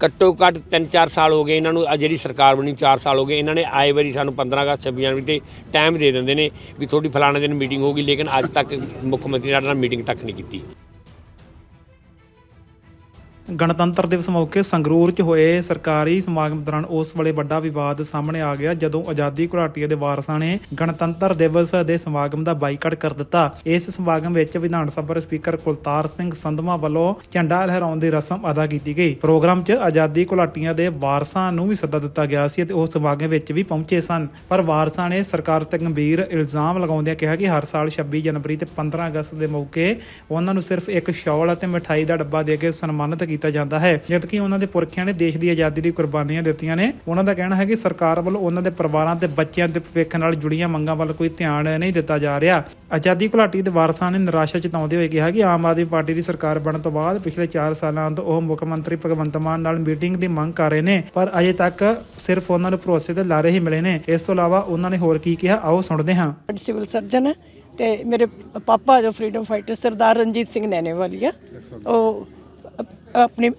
ਘੱਟੋ ਘੱਟ 3-4 ਸਾਲ ਹੋ ਗਏ ਇਹਨਾਂ ਨੂੰ ਆ ਜਿਹੜੀ ਸਰਕਾਰ ਬਣੀ 4 ਸਾਲ ਹੋ ਗਏ, ਇਹਨਾਂ ਨੇ ਆਏ ਵਾਰੀ ਸਾਨੂੰ 15 ਅਗਸਤ 26 ਜਨਵਰੀ ਤੇ ਟਾਈਮ ਦੇ ਦਿੰਦੇ ਨੇ ਵੀ ਤੁਹਾਡੀ ਫਲਾਣੇ ਦਿਨ ਮੀਟਿੰਗ ਹੋਗੀ ਲੇਕਿਨ ਅੱਜ ਤੱਕ ਮੁੱਖ ਮੰਤਰੀ ਨਾਲ ਮੀਟਿੰਗ ਤੱਕ ਨਹੀਂ ਕੀਤੀ। ਗਣਤੰਤਰ ਦਿਵਸ ਮੌਕੇ ਸੰਗਰੂਰ 'ਚ ਹੋਏ ਸਰਕਾਰੀ ਸਮਾਗਮ ਦੌਰਾਨ ਉਸ ਵੇਲੇ ਵੱਡਾ ਵਿਵਾਦ ਸਾਹਮਣੇ ਆ ਗਿਆ ਜਦੋਂ ਆਜ਼ਾਦੀ ਘੁਲਾਟੀਏ ਦੇ ਵਾਰਸਾਂ ਨੇ ਗਣਤੰਤਰ ਦਿਵਸ ਦੇ ਸਮਾਗਮ ਦਾ ਬਾਈਕਾਟ ਕਰ ਦਿੱਤਾ। ਇਸ ਸਮਾਗਮ ਵਿੱਚ ਵਿਧਾਨ ਸਭਾ ਸਪੀਕਰ ਕੁਲਤਾਰ ਸਿੰਘ ਸੰਧਵਾ ਵੱਲੋਂ ਝੰਡਾ ਲਹਿਰਾਉਣ ਦੀ ਰਸਮ ਅਦਾ ਕੀਤੀ ਗਈ। ਪ੍ਰੋਗਰਾਮ 'ਚ ਆਜ਼ਾਦੀ ਘੁਲਾਟੀਆਂ ਦੇ ਵਾਰਸਾਂ ਨੂੰ ਵੀ ਸੱਦਾ ਦਿੱਤਾ ਗਿਆ ਸੀ ਅਤੇ ਉਹ ਸਮਾਗਮ ਵਿੱਚ ਵੀ ਪਹੁੰਚੇ ਸਨ। ਪਰ ਵਾਰਸਾਂ ਨੇ ਸਰਕਾਰ ਤੇ ਗੰਭੀਰ ਇਲਜ਼ਾਮ ਲਗਾਉਂਦਿਆਂ ਕਿਹਾ ਕਿ ਹਰ ਸਾਲ 26 ਜਨਵਰੀ ਤੇ 15 ਅਗਸਤ ਦੇ ਮੌਕੇ ਉਹਨਾਂ ਨੂੰ ਸਿਰਫ ਇੱਕ ਸ਼ਾਲ ਅਤੇ ਮਠਾਈ ਦਾ ਡੱਬਾ ਦੇ ਕੇ ਸਨਮਾਨਿਤ ਕੀਤਾ ਜਾਂਦਾ ਹੈ। ਜਦਕਿ ਉਹਨਾਂ ਦੇ ਪੁਰਖਿਆਂ ਨੇ ਦੇਸ਼ ਦੀ ਆਜ਼ਾਦੀ ਲਈ ਕੁਰਬਾਨੀਆਂ ਦਿੱਤੀਆਂ ਨੇ, ਉਹਨਾਂ ਦਾ ਕਹਿਣਾ ਹੈ ਕਿ ਸਰਕਾਰ ਵੱਲੋਂ ਉਹਨਾਂ ਦੇ ਪਰਿਵਾਰਾਂ ਤੇ ਬੱਚਿਆਂ ਦੇ ਭਵਿੱਖ ਨਾਲ ਜੁੜੀਆਂ ਮੰਗਾਂ ਵੱਲ ਕੋਈ ਧਿਆਨ ਨਹੀਂ ਦਿੱਤਾ ਜਾ ਰਿਹਾ। ਆਜ਼ਾਦੀ ਘੁਲਾਟੀ ਦੇ ਵਾਰਸਾਂ ਨੇ ਨਿਰਾਸ਼ਾ ਜਤਾਉਂਦੇ ਹੋਏ ਕਿਹਾ ਕਿ ਆਮ ਆਦਮੀ ਪਾਰਟੀ ਦੀ ਸਰਕਾਰ ਬਣਨ ਤੋਂ ਬਾਅਦ ਪਿਛਲੇ 4 ਸਾਲਾਂ ਤੋਂ ਉਹ ਮੁੱਖ ਮੰਤਰੀ ਭਗਵੰਤ ਮਾਨ ਨਾਲ ਮੀਟਿੰਗ ਦੀ ਮੰਗ ਕਰ ਰਹੇ ਨੇ, ਪਰ ਅਜੇ ਤੱਕ ਸਿਰਫ ਉਹਨਾਂ ਨੂੰ ਭਰੋਸੇ ਤੇ ਲਾਰੇ ਹੀ ਮਿਲੇ ਨੇ। ਇਸ ਤੋਂ ਇਲਾਵਾ ਉਹਨਾਂ ਨੇ ਹੋਰ ਕੀ ਕਿਹਾ, ਆਓ ਸੁਣਦੇ ਹਾਂ। ਸਿਵਲ ਸਰਜਨ ਤੇ ਮੇਰੇ ਪਾਪਾ ਜੋ ਫਰੀडम ਫਾਈਟਰ ਸਰਦਾਰ ਰਣਜੀਤ ਸਿੰਘ ਨੈਣੇਵਾਲੀਆ, ਉਹ ਆਪਣੇ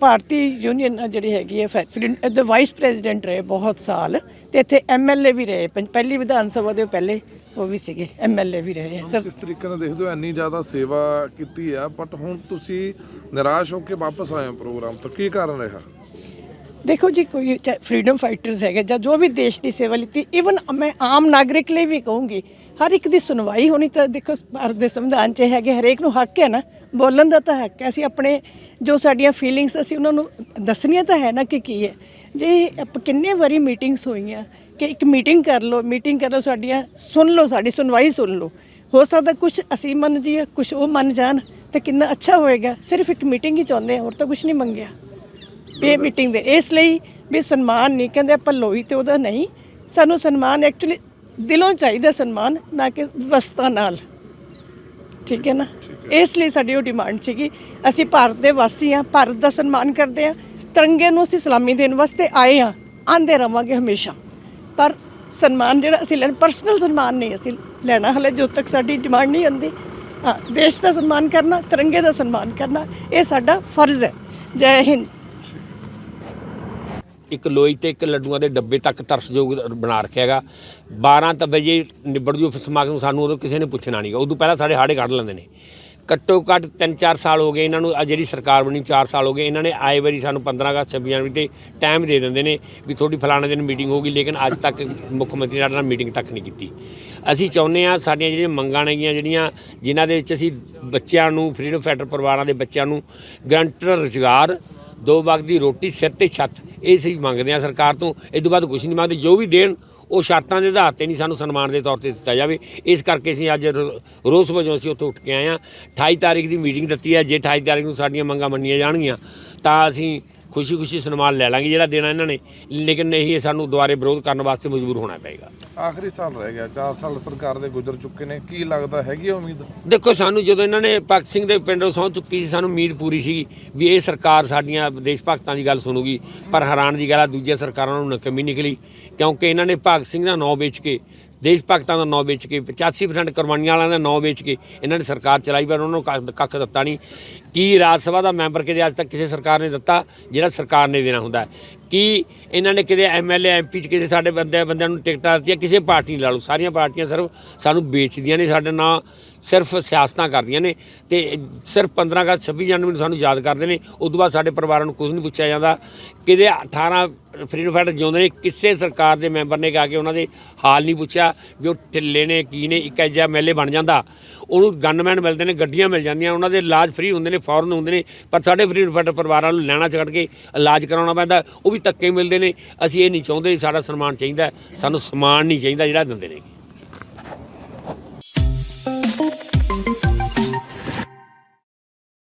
ਭਾਰਤੀ ਯੂਨੀਅਨ ਜਿਹੜੀ ਹੈਗੀ ਹੈ ਪ੍ਰੈਜ਼ੀਡੈਂਟ ਦੇ ਵਾਈਸ ਪ੍ਰੈਜ਼ੀਡੈਂਟ ਰਹੇ ਬਹੁਤ ਸਾਲ ਤੇ ਇੱਥੇ ਐਮਐਲਏ ਵੀ ਰਹੇ ਪੰ- ਪਹਿਲੀ ਵਿਧਾਨ ਸਭਾ ਦੇ ਪਹਿਲੇ ਉਹ ਵੀ ਸੀਗੇ ਐਮਐਲਏ ਵੀ ਰਹੇ ਹੈ। ਸਰ ਕਿਸ ਤਰੀਕੇ ਨਾਲ ਦੇਖਦੇ ਹੋ ਇੰਨੀ ਜ਼ਿਆਦਾ ਸੇਵਾ ਕੀਤੀ ਆ ਬਟ ਹੁਣ ਤੁਸੀਂ ਨਿਰਾਸ਼ ਹੋ ਕੇ ਵਾਪਸ ਆਏ ਹੋ ਪ੍ਰੋਗਰਾਮ ਤੋਂ ਕੀ ਕਾਰਨ ਰਿਹਾ ਦੇਖੋ ਜੀ ਕੋਈ ਫਰੀडम ਫਾਈਟਰਸ ਹੈਗੇ ਜਾਂ ਜੋ ਵੀ ਦੇਸ਼ ਦੀ ਸੇਵਾ ਲਈ ਈਵਨ ਮੈਂ ਆਮ ਨਾਗਰਿਕ ਲਈ ਵੀ ਕਹੂੰਗੀ ਹਰ ਇੱਕ ਦੀ ਸੁਣਵਾਈ ਹੋਣੀ ਤਾਂ ਦੇਖੋ ਭਾਰਤ ਦੇ ਸੰਵਿਧਾਨ 'ਚ ਹੈਗੇ ਹਰੇਕ ਨੂੰ ਹੱਕ ਹੈ ਨਾ ਬੋਲਣ ਦਾ ਤਾਂ ਹੱਕ ਹੈ। ਅਸੀਂ ਆਪਣੇ ਜੋ ਸਾਡੀਆਂ ਫੀਲਿੰਗਸ ਅਸੀਂ ਉਹਨਾਂ ਨੂੰ ਦੱਸਣੀਆਂ ਤਾਂ ਹੈ ਨਾ ਕਿ ਕੀ ਹੈ। ਜੇ ਕਿੰਨੇ ਵਾਰੀ ਮੀਟਿੰਗਸ ਹੋਈਆਂ ਕਿ ਇੱਕ ਮੀਟਿੰਗ ਕਰ ਲਓ ਮੀਟਿੰਗ ਕਰੋ ਸਾਡੀਆਂ ਸੁਣ ਲਓ ਸਾਡੀ ਸੁਣਵਾਈ ਸੁਣ ਲਓ। ਹੋ ਸਕਦਾ ਕੁਝ ਅਸੀਂ ਮੰਨ ਜੀਏ ਕੁਝ ਉਹ ਮੰਨ ਜਾਣ ਤਾਂ ਕਿੰਨਾ ਅੱਛਾ ਹੋਏਗਾ। ਸਿਰਫ ਇੱਕ ਮੀਟਿੰਗ ਹੀ ਚਾਹੁੰਦੇ ਆ ਹੋਰ ਤਾਂ ਕੁਝ ਨਹੀਂ ਮੰਗਿਆ। ਪੇ ਮੀਟਿੰਗ ਦੇ ਇਸ ਲਈ ਵੀ ਸਨਮਾਨ ਨਹੀਂ ਕਹਿੰਦੇ ਆਪਾਂ ਲੋਈ ਤੇ ਉਹਦਾ ਨਹੀਂ। ਸਾਨੂੰ ਸਨਮਾਨ ਐਕਚੁਅਲੀ ਦਿਲੋਂ ਚਾਹੀਦਾ ਸਨਮਾਨ ਨਾ ਕਿ ਵਸਤਾਂ ਨਾਲ। ਠੀਕ ਹੈ ਨਾ? ਇਸ ਲਈ ਸਾਡੀ ਉਹ ਡਿਮਾਂਡ ਸੀਗੀ। ਅਸੀਂ ਭਾਰਤ ਦੇ ਵਾਸੀ ਹਾਂ ਭਾਰਤ ਦਾ ਸਨਮਾਨ ਕਰਦੇ ਹਾਂ। ਤਿਰੰਗੇ ਨੂੰ ਅਸੀਂ ਸਲਾਮੀ ਦੇਣ ਵਾਸਤੇ ਆਏ ਹਾਂ। ਆਂਦੇ ਰਵਾਂਗੇ ਹਮੇਸ਼ਾ। ਪਰ ਸਨਮਾਨ ਜਿਹੜਾ ਅਸੀਂ ਲੈਣ ਪਰਸਨਲ ਸਨਮਾਨ ਨਹੀਂ ਅਸੀਂ ਲੈਣਾ ਹਲੇ ਜਦੋਂ ਤੱਕ ਸਾਡੀ ਡਿਮਾਂਡ ਨਹੀਂ ਆਉਂਦੀ। ਹਾਂ ਦੇਸ਼ ਦਾ ਸਨਮਾਨ ਕਰਨਾ ਤਿਰੰਗੇ ਦਾ ਸਨਮਾਨ ਕਰਨਾ ਇਹ ਸਾਡਾ ਫਰਜ਼ ਹੈ। ਜੈ ਹਿੰਦ। ਇੱਕ ਲੋਈ ਤੇ ਇੱਕ ਲੱਡੂਆਂ ਦੇ ਡੱਬੇ ਤੱਕ ਤਰਸਯੋਗ ਬਣਾ ਰੱਖਿਆ ਹੈਗਾ। 12 ਤਾਂ ਵਜੇ ਨਿਬੜ ਜੂ ਸਮਾਗਮ ਸਾਨੂੰ ਉਦੋਂ ਕਿਸੇ ਨੇ ਪੁੱਛਣਾ ਨਹੀਂਗਾ ਉਦੋਂ ਪਹਿਲਾਂ ਸਾਡੇ ਹਾੜੇ ਕੱਢ ਲੈਂਦੇ ਨੇ। ਘੱਟੋ ਘੱਟ 3-4 ਸਾਲ ਹੋ ਗਏ ਇਹਨਾਂ ਨੂੰ ਆ ਜਿਹੜੀ ਸਰਕਾਰ ਬਣੀ 4 ਸਾਲ ਹੋ ਗਏ, ਇਹਨਾਂ ਨੇ ਆਏ ਵਾਰੀ ਸਾਨੂੰ 15 ਅਗਸਤ 26 ਜਨਵਰੀ ਤੇ ਟਾਈਮ ਦੇ ਦਿੰਦੇ ਨੇ ਵੀ ਤੁਹਾਡੀ ਫਲਾਣੇ ਦਿਨ ਮੀਟਿੰਗ ਹੋਗੀ ਲੇਕਿਨ ਅੱਜ ਤੱਕ ਮੁੱਖ ਮੰਤਰੀ ਨਾਲ ਮੀਟਿੰਗ ਤੱਕ ਨਹੀਂ ਕੀਤੀ। ਅਸੀਂ ਚਾਹੁੰਦੇ ਆ ਸਾਡੀਆਂ ਜਿਹੜੀਆਂ ਮੰਗਾਂ ਨੇਗੀਆਂ ਜਿਹੜੀਆਂ ਜਿਨ੍ਹਾਂ ਦੇ ਵਿੱਚ ਅਸੀਂ ਬੱਚਿਆਂ ਨੂੰ ਫਰੀडम ਫਾਈਟਰ ਪਰਿਵਾਰਾਂ ਦੇ ਬੱਚਿਆਂ ਨੂੰ ਗਰੰਟਡ ਰੁਜ਼ਗਾਰ ਦੋ ਵਕਤ ਦੀ ਰੋਟੀ ਸਿਰ ਤੇ ਛੱਤ, ਇਹ ਅਸੀਂ ਮੰਗਦੇ ਆ ਸਰਕਾਰ ਤੋਂ। ਇਸ ਤੋਂ ਬਾਅਦ ਕੁਝ ਨਹੀਂ ਮੰਗਦੇ, ਜੋ ਵੀ ਦੇਣ, ਉਹ ਸ਼ਰਤਾਂ ਦੇ ਆਧਾਰ ਤੇ ਨਹੀਂ ਸਾਨੂੰ ਸਨਮਾਨ ਦੇ ਤੌਰ ਤੇ ਦਿੱਤਾ ਜਾਵੇ। ਇਸ ਕਰਕੇ ਅਸੀਂ ਅੱਜ ਰੋ- ਰੋਸ ਵਜੋਂ ਅਸੀਂ ਉੱਥੇ ਉੱਠ ਕੇ ਆਏ ਆ 28 ਤਾਰੀਖ ਦੀ ਮੀਟਿੰਗ ਦਿੱਤੀ ਹੈ। ਜੇ 28 ਤਾਰੀਖ ਨੂੰ ਸਾਡੀਆਂ ਮੰਗਾਂ ਮੰਨੀਆਂ ਜਾਣਗੀਆਂ, ਤਾਂ ਅਸੀਂ ਖੁਸ਼ੀ-ਖੁਸ਼ੀ ਸਨਮਾਨ ਲੈ ਲਾਂਗੇ ਜਿਹੜਾ ਦੇਣਾ ਇਹਨਾਂ ਨੇ। ਲੇਕਿਨ ਨਹੀਂ ਇਹ ਸਾਨੂੰ ਦੁਬਾਰੇ ਵਿਰੋਧ ਕਰਨ ਵਾਸਤੇ ਮਜਬੂਰ ਹੋਣਾ ਪਏਗਾ। ਆਖਰੀ ਸਾਲ ਰਹਿ ਗਿਆ 4 ਸਾਲ ਸਰਕਾਰ ਦੇ ਗੁਜ਼ਰ ਚੁੱਕੇ ਨੇ। ਕੀ ਲੱਗਦਾ ਹੈਗੀ ਆ ਉਮੀਦ? ਦੇਖੋ ਸਾਨੂੰ ਜਦੋਂ ਇਹਨਾਂ ਨੇ ਭਗਤ ਸਿੰਘ ਦੇ ਪਿੰਡੋਂ ਸਹੁੰ ਚੁੱਕੀ ਸੀ ਸਾਨੂੰ ਉਮੀਦ ਪੂਰੀ ਸੀ ਵੀ ਇਹ ਸਰਕਾਰ ਸਾਡੀਆਂ ਦੇਸ਼ ਭਗਤਾਂ ਦੀ ਗੱਲ ਸੁਣੂਗੀ ਪਰ ਹੈਰਾਨ ਦੀ ਗੱਲ ਆ ਦੂਜੀਆਂ ਸਰਕਾਰਾਂ ਨੂੰ ਨਕਮੀ ਨਿਕਲੀ। ਕਿਉਂਕਿ ਇਹਨਾਂ ਨੇ ਭਗਤ ਸਿੰਘ ਦਾ ਨਾਂ ਵੇਚ ਕੇ ਦੇਸ਼ ਭਗਤਾਂ ਦਾ ਨਾਂ ਵੇਚ ਕੇ 85% ਕੁਰਬਾਨੀਆਂ ਵਾਲਿਆਂ ਦਾ ਨਾਂ ਵੇਚ ਕੇ ਇਹਨਾਂ ਨੇ ਸਰਕਾਰ ਚਲਾਈ, ਪਰ ਉਹਨਾਂ ਨੂੰ ਕੱਖ- ਦਿੱਤਾ ਨਹੀਂ। ਕੀ ਰਾਜ ਸਭਾ ਦਾ ਮੈਂਬਰ ਕਿਤੇ ਅੱਜ ਤੱਕ ਕਿਸੇ ਸਰਕਾਰ ਨੇ ਦਿੱਤਾ? ਜਿਹੜਾ ਸਰਕਾਰ ਨੇ ਦੇਣਾ ਹੁੰਦਾ। ਕੀ ਇਹਨਾਂ ਨੇ ਕਿਤੇ ਐਮਐਲਏ ਐਮਪੀ ਚ ਕਿਤੇ ਸਾਡੇ ਬੰਦੇ ਬੰਦਿਆਂ ਨੂੰ ਟਿਕਟਾਂ ਦਿੱਤੀਆਂ? ਕਿਸੇ ਪਾਰਟੀ ਲਾ ਲਓ, ਸਾਰੀਆਂ ਪਾਰਟੀਆਂ ਸਿਰਫ ਸਾਨੂੰ ਵੇਚਦੀਆਂ ਨੇ, ਸਾਡੇ ਨਾਂ ਸਿਰਫ ਸਿਆਸਤਾਂ ਕਰਦੀਆਂ ਨੇ। ਤੇ ਸਿਰਫ 15 ਅਗਸਤ 26 ਜਨਵਰੀ ਨੂੰ ਸਾਨੂੰ ਯਾਦ ਕਰਦੇ ਨੇ। ਉਸ ਤੋਂ ਬਾਅਦ ਸਾਡੇ ਪਰਿਵਾਰਾਂ ਨੂੰ ਕੁਝ ਨਹੀਂ ਪੁੱਛਿਆ ਜਾਂਦਾ। ਕਿਤੇ 18 ਫਰੀ ਫਰੀडम ਫਾਇਟਰ ਜਿਉਂਦੇ ਨੇ, ਕਿਸੇ ਸਰਕਾਰ ਦੇ ਮੈਂਬਰ ਨੇ ਕਹਾ ਕੇ ਉਹਨਾਂ ਦੇ ਹਾਲ ਨਹੀਂ ਪੁੱਛਿਆ ਵੀ ਉਹ ਢਿੱਲੇ ਨੇ, ਕੀ ਨੇ, ਇੱਕ ਐਜਾ ਐਮਐਲਏ ਬਣ ਜਾਂਦਾ। ਉਹਨੂੰ ਗਨਮੈਨ ਮਿਲਦੇ ਨੇ, ਗੱਡੀਆਂ ਮਿਲ ਜਾਂਦੀਆਂ, ਉਹਨਾਂ ਦੇ ਇਲਾਜ ਫਰੀ ਹੁੰਦੇ ਨੇ ਫੌਰਨ ਹੁੰਦੇ ਨੇ, ਪਰ ਸਾਡੇ ਫਰੀ ਫਰੀडम ਫਾਈਟਰ ਪਰਿਵਾਰਾਂ ਨੂੰ ਲੈਣਾ ਛੱਡ ਕੇ ਇਲਾਜ ਕਰਾਉਣਾ ਪੈਂਦਾ, ਉਹ ਵੀ ਤੱਕੇ ਮਿਲਦੇ ਨੇ। ਅਸੀਂ ਇਹ ਨਹੀਂ ਚਾਹੁੰਦੇ ਸਾਡਾ ਸਨਮਾਨ ਚਾਹੀਦਾ, ਸਾਨੂੰ ਸਨਮਾਨ ਨਹੀਂ ਚਾਹੀਦਾ ਜਿਹੜਾ ਦਿੰਦੇ ਨੇ।